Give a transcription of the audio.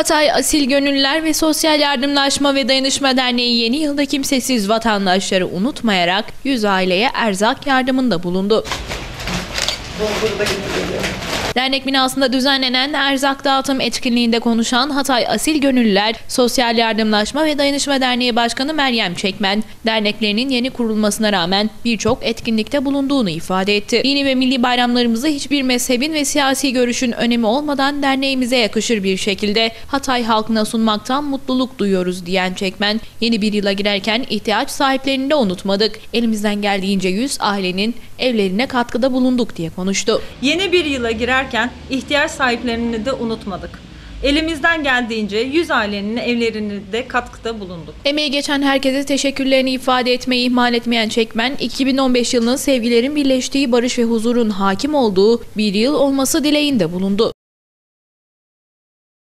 Hatay Asil Gönüllüler ve Sosyal Yardımlaşma ve Dayanışma Derneği yeni yılda kimsesiz vatandaşları unutmayarak 100 aileye erzak yardımında bulundu. Dernek binasında düzenlenen erzak dağıtım etkinliğinde konuşan Hatay Asil Gönüllüler Sosyal Yardımlaşma ve Dayanışma Derneği Başkanı Meryem Çekmen, derneklerinin yeni kurulmasına rağmen birçok etkinlikte bulunduğunu ifade etti. Dini ve milli bayramlarımızı hiçbir mezhebin ve siyasi görüşün önemi olmadan derneğimize yakışır bir şekilde Hatay halkına sunmaktan mutluluk duyuyoruz diyen Çekmen, yeni bir yıla girerken ihtiyaç sahiplerini de unutmadık. Elimizden geldiğince 100 ailenin evlerine katkıda bulunduk diye konuştu. Yeni bir yıla girerken ihtiyaç sahiplerini de unutmadık. Elimizden geldiğince 100 ailenin evlerini de katkıda bulunduk. Emeği geçen herkese teşekkürlerini ifade etmeyi ihmal etmeyen Çekmen, 2015 yılının sevgilerin birleştiği barış ve huzurun hakim olduğu bir yıl olması dileğinde bulundu.